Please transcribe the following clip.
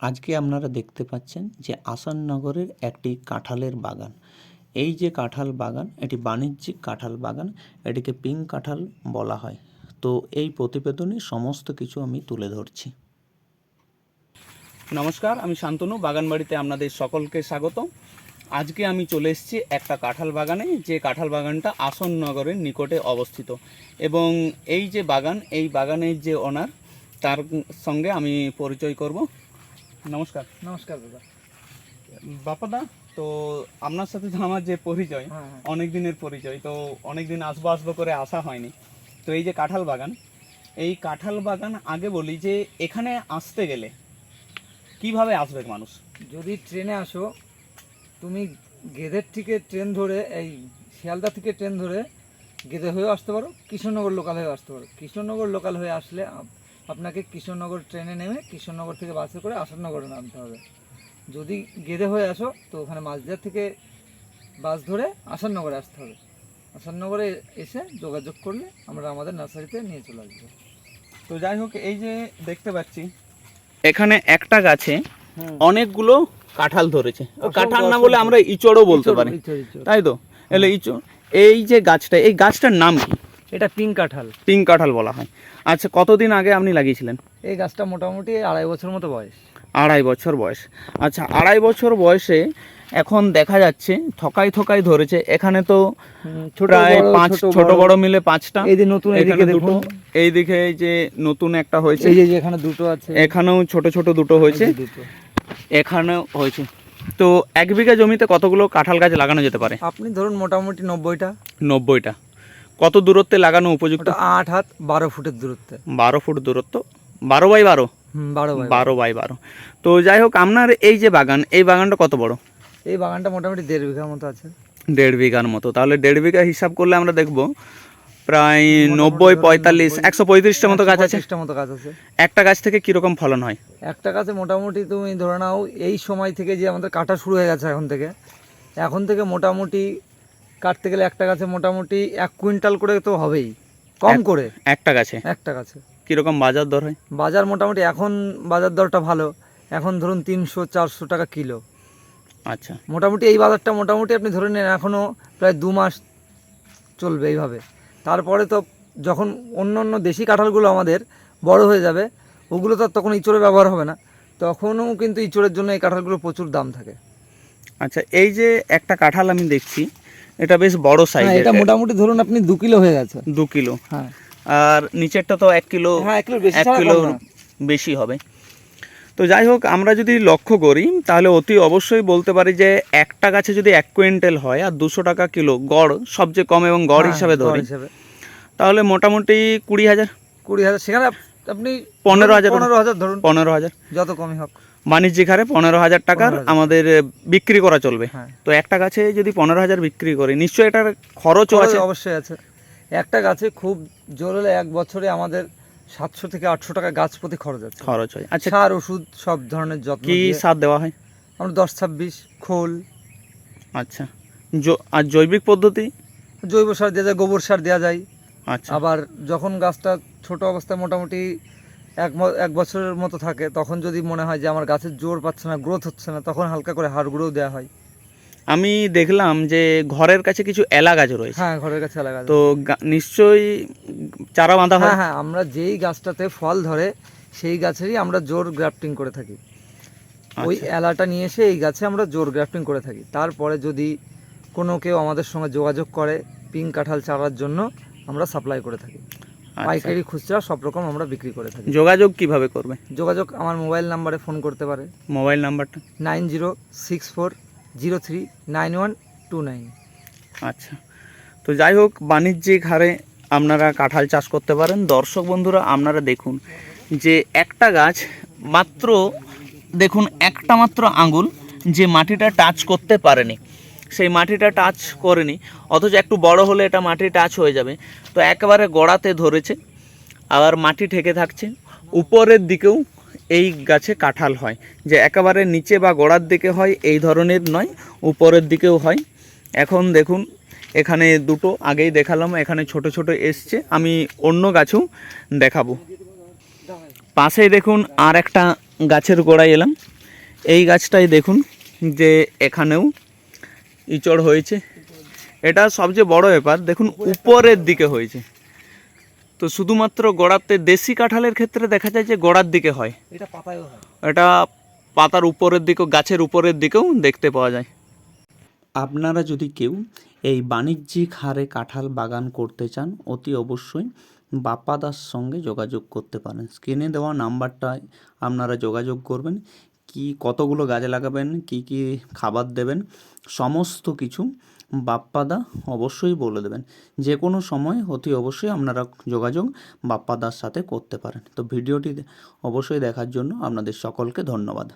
আজকে আপনারা দেখতে পাচ্ছেন যে আসাননগরের একটি কাঁঠালের বাগান। এই যে কাঁঠাল বাগান, এটি বাণিজ্যিক কাঁঠাল বাগান, এটিকে পিঙ্ক কাঁঠাল বলা হয়। তো এই প্রতিবেদনে সমস্ত কিছু আমি তুলে ধরছি। নমস্কার, আমি শান্তনু, বাগানবাড়িতে আপনাদের সকলকে স্বাগত আজকে আমি চলে এসেছি একটা কাঁঠাল বাগানে, যে কাঁঠাল বাগানটা আসননগরের নিকটে অবস্থিত। এবং এই যে বাগান, এই বাগানের যে ওনার তার সঙ্গে আমি পরিচয় করব। নমস্কার। নমস্কার দাদা। বাপাদা তো আপনার সাথে যে আমার যে পরিচয় হ্যাঁ, হ্যাঁ। অনেক দিনের পরিচয় তো অনেক দিন আসব আসব করে আসা হয়নি। তো এই যে কাঁঠাল বাগান এই কাঁঠাল বাগান আগে বলি যে এখানে আসতে গেলে কীভাবে আসবে মানুষ? যদি ট্রেনে আসো তুমি গেদের থেকে ট্রেন ধরে এই শিয়ালদা থেকে ট্রেন ধরে গেদে হয়েও আসতে পারো কৃষ্ণনগর লোকাল হয়ে আসতে পারো। কৃষ্ণনগর লোকাল হয়ে আসলে আপনাকে কৃষ্ণনগর ট্রেনে নেমে কৃষ্ণনগর থেকে বাসে করে আসাননগরে নামতে হবে। যদি গেদে হয়ে আসো তো ওখানে মাঝদিয়া থেকে বাস ধরে আসাননগরে আসতে হবে। আসাননগরে এসে যোগাযোগ করলে আমরা আমাদের নার্সারিতে নিয়ে চলে আসব। তো যাই হোক এই যে দেখতে পাচ্ছি এখানে একটা গাছে অনেকগুলো কাঁঠাল ধরেছে। কাঁঠাল না বলে আমরা ইচড়ও বলতে পারি। তাই তো? এলে ইচড় এই যে গাছটা এই গাছটার নাম কি? এটা পিঙ্ক কাঁঠাল। পিঙ্ক কাঁঠাল বলা হয়। আচ্ছা কতদিন আগে আপনি লাগিয়েছিলেন? এই গাছটা মোটামুটি আড়াই বছর মতো বয়স। আড়াই বছর বয়স। আচ্ছা আড়াই বছর বয়সে এখন দেখা যাচ্ছে থকাই থকাই ধরেছে। এখানে তো ছোট প্রায় পাঁচ ছোট বড়। মিলে পাঁচটা। এই যে নতুন এদিকে দুটো এইদিকে এই যে নতুন একটা হয়েছে। এই যে এখানে দুটো আছে। এখানেও ছোট ছোট দুটো হয়েছে। এখানেও হয়েছে। তো এক বিঘা জমিতে কতগুলো কাঁঠাল গাছ লাগানো যেতে পারে? আপনি ধরুন মোটামুটি নব্বইটা। নব্বইটা। কত দূরত্বে লাগানো উপযুক্ত? আট হাত বারো ফুটের দূরত্বে। বারো ফুট দূরত্ব। বারো বাই বারো? বারো বাই বারো। বাই বারো। তো যাই হোক আপনার এই যে বাগান এই বাগানটা কত বড়? এই বাগানটা মোটামুটি দেড় বিঘার মতো আছে। দেড় বিঘার মতো। তাহলে দেড় বিঘা হিসাব করলে আমরা দেখব প্রায় নব্বই পঁয়তাল্লিশ একশো পঁয়ত্রিশটা মতো গাছ আছে? মতো গাছ আছে। একটা গাছ থেকে কীরকম ফলন হয়? একটা গাছে মোটামুটি তুমি ধরে নাও এই সময় থেকে যে আমাদের কাটা শুরু হয়ে গেছে এখন থেকে এখন থেকে মোটামুটি কাটতে গেলে একটা গাছে মোটামুটি এক কুইন্টাল করে তো হবেই। কম করে। একটা গাছে? একটা গাছে। কীরকম বাজার দর হয়? বাজার মোটামুটি এখন বাজার দরটা ভালো। এখন ধরুন তিনশো চারশো টাকা কিলো। আচ্ছা। মোটামুটি এই বাজারটা মোটামুটি আপনি ধরে নেন এখনও প্রায় দু মাস চলবে এইভাবে। তারপরে তো যখন অন্য অন্য দেশি কাঁঠালগুলো আমাদের বড় হয়ে যাবে ওগুলো তো আর তখন ইঁচড়ে ব্যবহার হবে না। তখনও কিন্তু ইঁচড়ের জন্য এই কাঁঠালগুলো প্রচুর দাম থাকে। আচ্ছা এই যে একটা কাঁঠাল আমি দেখছি এটা বেশ বড় সাইজ এটা মোটামুটি ধরুন আপনি দু কিলো হয়ে গেছে। দু কিলো। হ্যাঁ। আর নিচেরটা তো এক কিলো হ্যাঁ এক কিলো বেশি হবে। তো যাই হোক আমরা যদি লক্ষ্য করি তাহলে অতি অবশ্যই বলতে পারি যে একটা গাছে যদি এক কুইন্টাল হয় আর দুশো টাকা কিলো গড় সবচেয়ে কম এবং গড় হ্যাঁ, হিসাবে ধরি তাহলে মোটামুটি কুড়ি হাজার। কুড়ি হাজার সেখানে আপনি পনেরো হাজার পনেরো হাজার ধরুন। পনেরো হাজার। যত কমই হোক। বাণিজ্যিক হারে পনেরো হাজার টাকার আমাদের বিক্রি করা চলবে। হ্যাঁ। তো একটা গাছে যদি পনেরো হাজার বিক্রি করে নিশ্চয়ই এটার খরচও আছে। অবশ্যই আছে। একটা গাছে খুব জোর হলে এক বছরে আমাদের সাতশো থেকে আটশো টাকা গাছ প্রতি খরচ আছে। খরচ হয়। আচ্ছা সার ওষুধ সব ধরনের যত্ন কি সার দেওয়া হয়? আমরা দশ ছাব্বিশ খোল। আচ্ছা। আর জৈবিক পদ্ধতি? জৈব সার দেওয়া যায় গোবর সার দেওয়া যায়। আবার যখন গাছটা ছোট অবস্থায় মোটামুটি এক এক বছরের মতো থাকে তখন যদি মনে হয় যে আমার গাছের জোর পাচ্ছে না গ্রোথ হচ্ছে না তখন হালকা করে হাড় গুঁড়োও দেওয়া হয়। আমি দেখলাম যে ঘরের কাছে কিছু এলা গাছ রয়েছে। হ্যাঁ ঘরের কাছে লাগা তো গা- নিশ্চয়ই চারা বাঁধা হয়? হ্যাঁ হ্যাঁ আমরা যেই গাছটাতে ফল ধরে সেই গাছেরই আমরা জোর গ্রাফটিং করে থাকি। ওই আচ্ছা। এলাটা নিয়ে এসে এই গাছে আমরা জোর গ্রাফটিং করে থাকি। তারপরে যদি কোনো কেউ আমাদের সঙ্গে যোগাযোগ করে পিঙ্ক কাঁঠাল চারার জন্য আমরা সাপ্লাই করে থাকি। আচ্ছা। পাইকারি খুচরা সব রকম আমরা বিক্রি করে থাকি। যোগাযোগ কীভাবে করবে? যোগাযোগ আমার মোবাইল নাম্বারে ফোন করতে পারে। মোবাইল নাম্বারটা? Nine zero six four zero three nine one two nine. আচ্ছা। তো যাই হোক বাণিজ্যিক হারে আপনারা কাঁঠাল চাষ করতে পারেন। দর্শক বন্ধুরা আপনারা দেখুন যে একটা গাছ মাত্র দেখুন একটা মাত্র আঙুল যে মাটিটা টাচ করতে পারেনি। সেই মাটিটা টাচ করেনি, অথচ একটু বড় হলে এটা মাটি টাচ হয়ে যাবে। তো একেবারে গোড়াতে ধরেছে, আবার মাটি ঠেকে থাকছে। উপরের দিকেও এই গাছে কাঁঠাল হয়, যে একেবারে নিচে বা গোড়ার দিকে হয়, এই ধরনের নয়, উপরের দিকেও হয়। এখন দেখুন, এখানে দুটো, আগেই দেখালাম, এখানে ছোট ছোট এসছে, আমি অন্য গাছেও দেখাবো। পাশেই দেখুন, আর একটা গাছের গোড়ায় এলাম। এই গাছটাই দেখুন, যে এখানেও ইচড় হয়েছে। এটা সবচেয়ে বড় ব্যাপার। দেখুন উপরের দিকে হয়েছে। তো শুধুমাত্র গোড়াতে দেশি কাঁঠালের ক্ষেত্রে দেখা যায় যে গোড়ার দিকে হয়। এটা পাতায়ও হয়। এটা পাতার উপরের দিকেও গাছের উপরের দিকেও দেখতে পাওয়া যায়। আপনারা যদি কেউ এই বাণিজ্যিক হারে কাঁঠাল বাগান করতে চান অতি অবশ্যই বাপ্পাদার সঙ্গে যোগাযোগ করতে পারেন। স্ক্রিনে দেওয়া নাম্বারটায় আপনারা যোগাযোগ করবেন। কি কতগুলো গাছ লাগাবেন, কি কি খাবার দেবেন, সমস্ত কিছু বাপ্পাদা অবশ্যই বলে দেবেন। যে কোনো সময় অতি অবশ্যই আপনারা যোগাযোগ বাপ্পাদার সাথে করতে পারেন। তো ভিডিওটি অবশ্যই দেখার জন্য আপনাদের সকলকে ধন্যবাদ।